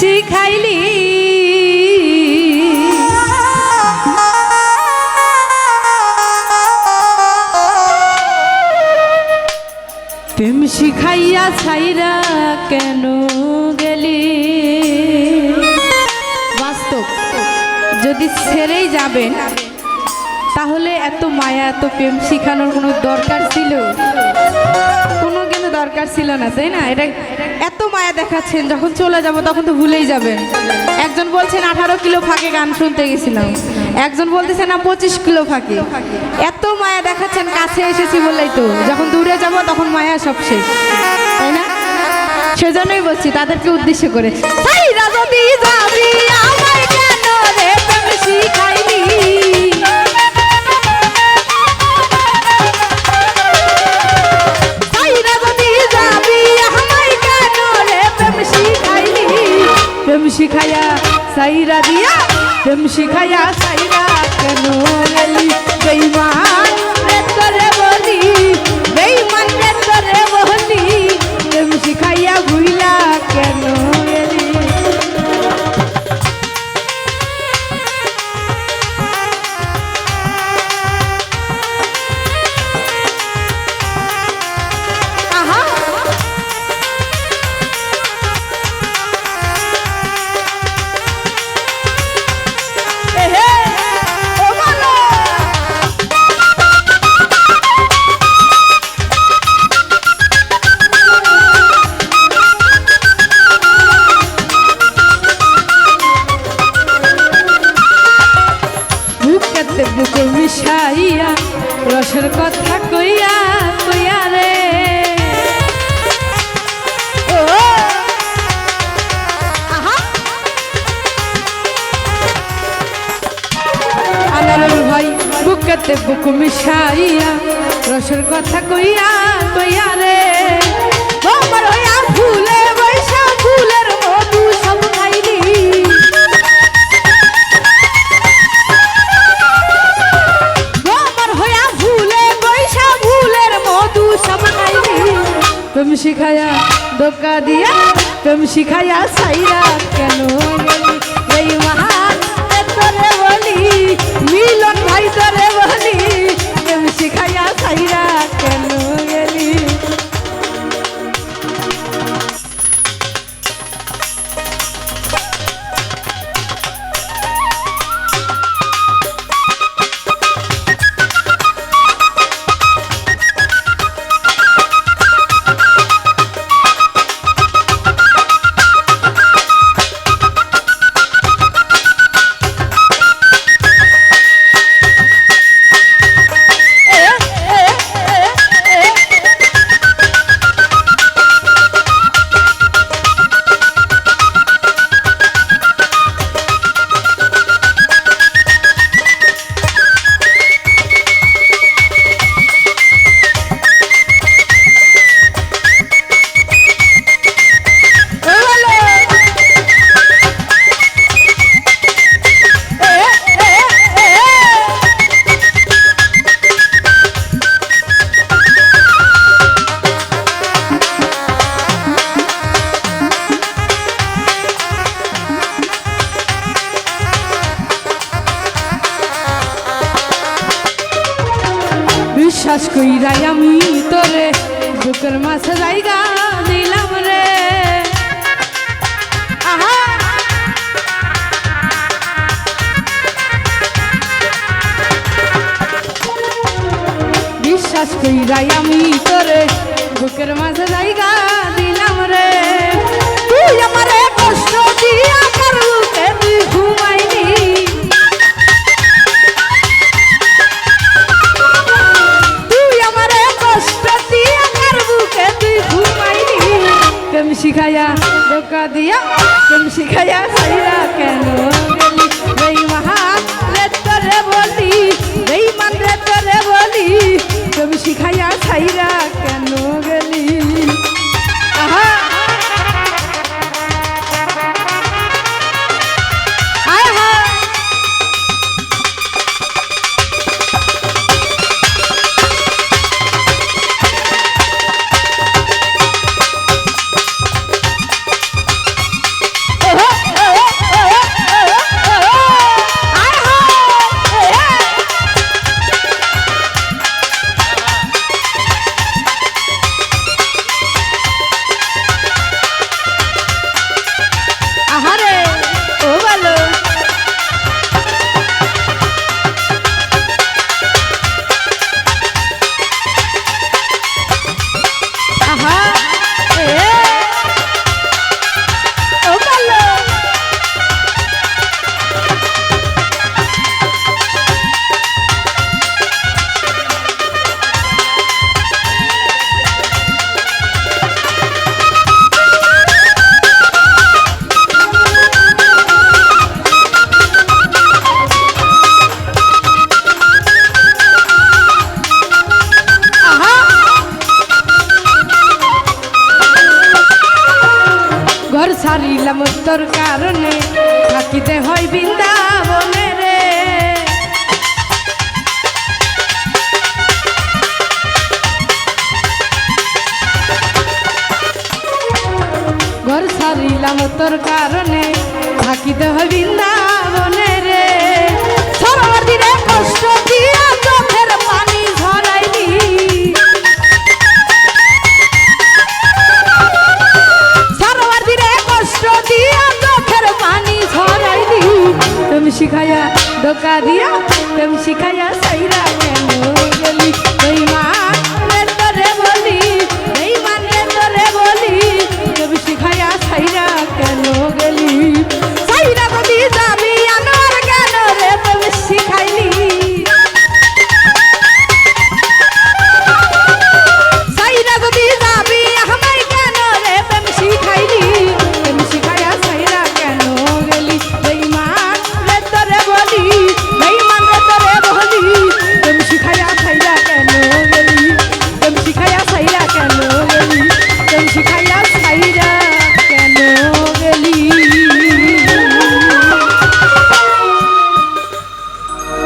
শিখাইলি। প্রেম শিখাইয়া ছাইরা কেন গেলি? বাস্তব, যদি ছেড়েই যাবেন, তাহলে এত মায়া, এত প্রেম শিখানোর কোনো দরকার ছিল? কোনো কিন্তু দরকার ছিল না, তাই না? এটা মায়া দেখাচ্ছেন, যখন চলে যাব তখন তো ভুলেই যাবেন। একজন বলছেন, আঠারো কিলো ফাঁকে গান শুনতে গেছিলাম। একজন বলতেছে, না, পঁচিশ কিলো ফাঁকে। এত মায়া দেখাচ্ছেন, কাছে এসেছি বলেই তো। যখন দূরে যাব তখন মায়া সব শেষ। তাই না? সেজন্যই বলছি, তাদেরকে উদ্দেশ্য করে। "সাইরা যদি যাবি। সাইরা দিয়া প্রেম শিখাইয়া সাইরা কেন গেলি বেইমান বুকেতে বুক মিশাইয়া, রসের কথা কইয়া কইয়া রে। আমার হইয়া ফুলে বৈশা, ফুলের মধু সব খাইলি। আমার হইয়া ভুলে বৈশা ভুলের মধু সব খাইলি। প্রেম শিখায়া দোকা দিয়া তুমি শিখাইয়া সাইরা কেন এই মহান বিশ্বাস কইরাই আমি তোরে বুকের মাঝে জায়গা দিলাম রে। আহা! বিশ্বাস কইরাই আমি তোরে বুকের মাঝে জায়গা तुम सिखाया सजदा कहनो गई वहाँ रे तोरे बोली गई मन रे तोरे बोली तुम सिखाया सजदा कहनो गली आहा শিখাইয়া তোর কারণে থাকিতে হয় বৃন্দাবনে রে। ঘর সারিলাম তোর কারণে থাকিতে হয় বৃন্দাবনে